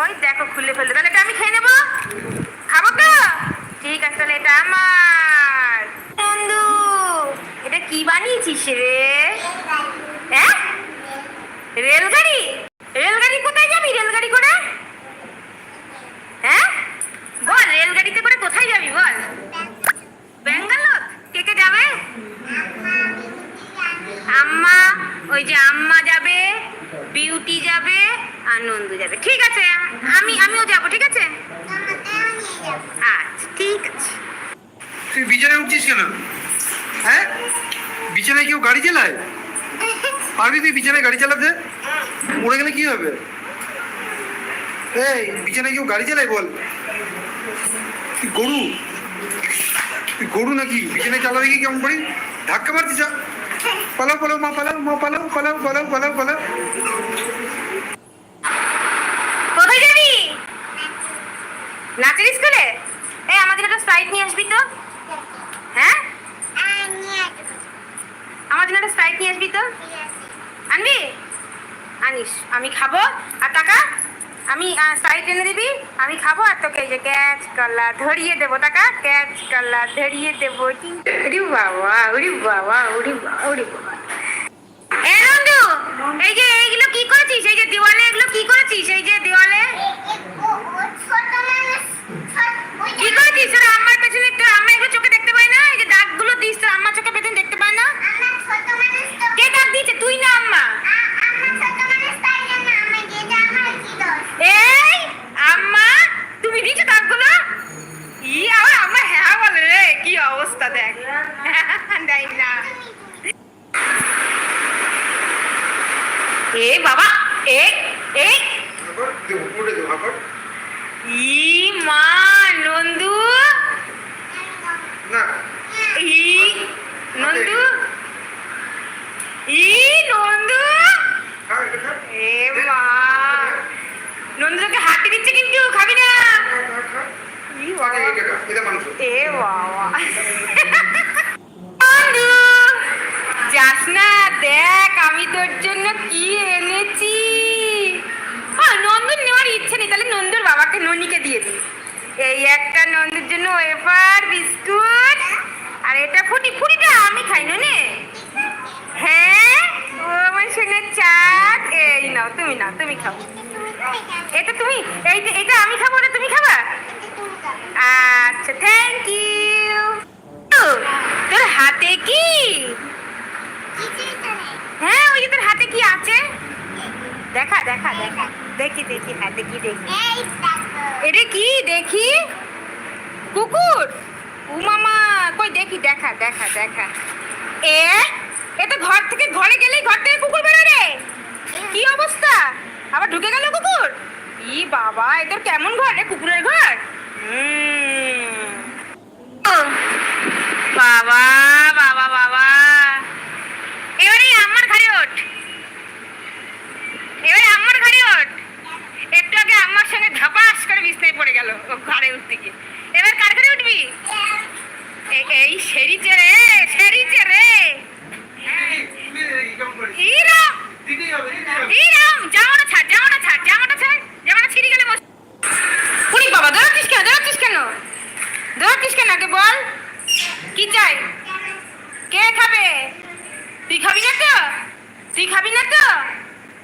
ওই দেখো, খুলে ফেলল। তাহলে এটা আমি খেয়ে নেব? খাব তো? ঠিক আছে, তাহলে এটা আমার। বন্ধু, এটা কি বানিয়েছিস রে? হ্যাঁ? রেলগাড়ি? রেলগাড়ি কোথায় যাবি? রেলগাড়ি করে? হ্যাঁ? বল, রেলগাড়িতে করে কোথায় যাবি বল? ব্যাঙ্গালোর? কে কে যাবে? আম্মা, ওই যে আম্মা যাবে। বিউটি যাবে আর নন্দু যাবে। ঠিক আছে, আমি, আমিও যাব, ঠিক আছে? আচ্ছা ঠিক আছে। তুই বিছানায় উঠছিস কেন? হ্যাঁ? বিছানায় কেউ গাড়ি চালায়? পারবি তুই বিছানায় গাড়ি চালাতে? উড়ে গেলে কি হবে? এই, বিছানায় কেউ গাড়ি চালায় বল। তুই গরু? তুই গরু নাকি? বিছানায় চালাবে কি কেমন করি? ধাক্কা মারছিস? যা। পালাও পালাও মা পালাও মা পালাও পালাও পালাও পালাও পালাও কোথায় যাবি? নাচের স্কুলে? এই, আমাদের একটা স্প্রাইট নিয়ে আসবি তো। হ্যাঁ? আমার জন্য একটা স্প্রাইট নিয়ে আসবি তো। আনবি? আনিস, আমি খাব। আর টাকা? আমি সাইড এনে দিবি আমি খাব আর তোকে এই যে ক্যাচ কলা ধরিয়ে দেবো টাকা ক্যাচ কলা ধরিয়ে দেবো উড়ি বাবা উড়ি বাবা উড়ি বাবা উড়ি বাবা। এ নন্দু এই যে এইগুলো কি করেছিস? এই যে দেওয়ালে এগুলো কি করেছিস? এই যে দেওয়ালে। কি করেছিস তোর অবস্থা দেখ। দেখ না। এ বাবা এ এ। ই মা নন্দু। না। ই নন্দু। ই নন্দু। এ মা। নন্দু তোকে হাতে দিচ্ছে কিন্তু খাবি না। ই বাবা। খা, এটা মাংস। এ বাবা। যাস না দেখ, আমি তোর জন্য কি এনেছি। ও নন্দুর নেওয়ার ইচ্ছে নেই, তাহলে নন্দুর বাবাকে, ননিকে দিয়ে দিই। এই একটা নন্দুর জন্য ওয়েফার, বিস্কুট, আর এটা ফুটি, ফুটিটা আমি খাই নে হ্যাঁ? ও, আমার সঙ্গে চাট। এই নাও, তুমি নাও, তুমি খাও। এটা তুমি, এই এটা আমি খাব না তুমি খাবা আচ্ছা থ্যাংক ইউ তোর হাতে কি হ্যাঁ ওই যে তোর হাতে কি আছে দেখা দেখা দেখা দেখি দেখি হাতে কি দেখি। এটা কি? দেখি। কুকুর? ও মামা কই দেখি দেখা দেখা দেখা। এ এটা তো ঘর থেকে ঘরে গেলেই ঘর থেকে কুকুর বেরোয় রে কি অবস্থা আবার ঢুকে গেল কুকুর ই বাবা এ তোর কেমন ঘর রে কুকুরের ঘর হুম। ও, বাবা বাবা বাবা এবারে আমার ঘরে ওঠ এবারে আমার ঘরে ওঠ একটু আগে আমার সঙ্গে ধাপাস করে বিছনায় পড়ে গেল ও ঘরে উঠতে গিয়ে এবার কার ঘরে উঠবি এ- এই সেরিচে রে সেরিচে রে ইরাম দিতেই হবে, দিতেই হবে। ইরাম জামাটা ছাড় জামাটা ছাড় জামাটা ছাড় জামাটা ছিঁড়ে গেলে বস পুরি বাবা দৌড়াচ্ছিস কেন দৌড়াচ্ছিস কেন দৌড়াচ্ছিস কেন আগে বল? কি চাই? কে খাবে? তুই খাবি না তো? তুই খাবি না তো?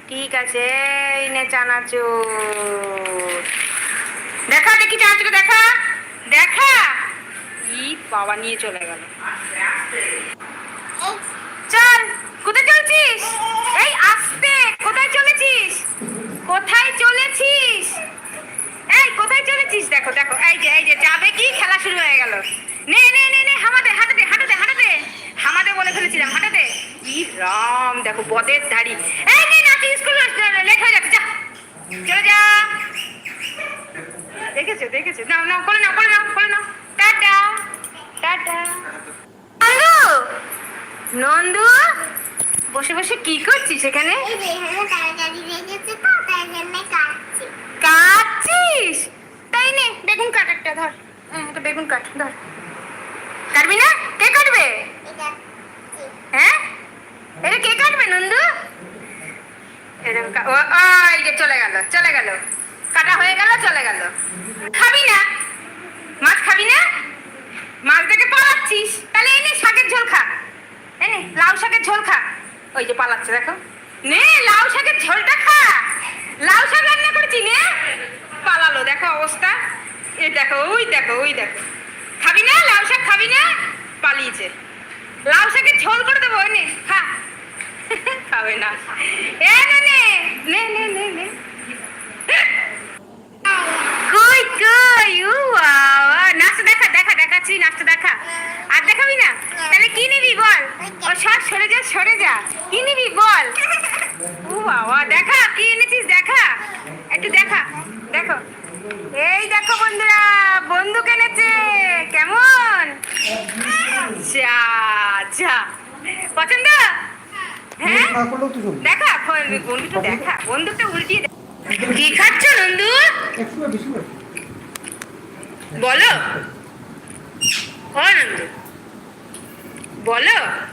ঠিক আছে এই নে চানাচুর। দেখা দেখি চানাচুর দেখা। দেখা। ই বাবা নিয়ে চলে গেল। চল কোথায় চলছিস এই আসতে কোথায় চলেছিস কোথায় চলেছিস এই কোথায় চলেছিস দেখো দেখো এই যে এই যে যাবে কি খেলা শুরু হয়ে গেল নে নে নে নে হামাদে হাঁটাতে হাঁটাতে হাঁটাতে হামাদে বলে ফেলেছিলাম হাঁটাতে ই রাম দেখো বদের ধাড়ি এই নে নাচি স্কুল লেট হয়ে যাচ্ছে যা। চলে যা। দেখেছ দেখেছ? নাও নাও করে নাও করে নাও করে নাও। Tata tata. নন্দু নন্দু বসে বসে কি করছিস এখানে? কাটছিস? তাই নে বেগুন কাট একটা ধর। হ্যাঁ একটা বেগুন কাট ধর কাটবি না কে কাটবে হ্যাঁ এটা কে মাছ খাবি মাছ দেখে পালাচ্ছিস। তাহলে শাকের ঝোল খা। লাউ শাকের ঝোল খা। ওই যে পালাচ্ছে, দেখো। নে, লাউ শাকের ঝোলটা খা। লাউ শাক রান্না করেছি, নে। পালালো, দেখো অবস্থা। এই দেখো, ওই দেখো ওই দেখো। খাবি না? লাউ শাক খাবি না? পালিয়েছে। লাউ শাকের ঝোল করে দেবো খা। খাবে না। এ, নে নে নে কই কই? দেখা দেখা, দেখাচ্ছি, নাচটা দেখা। আর দেখাবি না? তাহলে নিবি বল? ও সর সরে যা সরে যা। কি নিবি বল? দেখা। এনেছিস? দেখা। একটু দেখা, দেখো। এই দেখো বন্ধুরা বন্ধু কিনেছে কেমন? পছন্দ? হ্যাঁ? দেখা বন্ধুটা দেখা বন্ধুটা উল্টিয়ে কি খাচ্ছ নন্দু? বলো। ও নন্দু। বলো।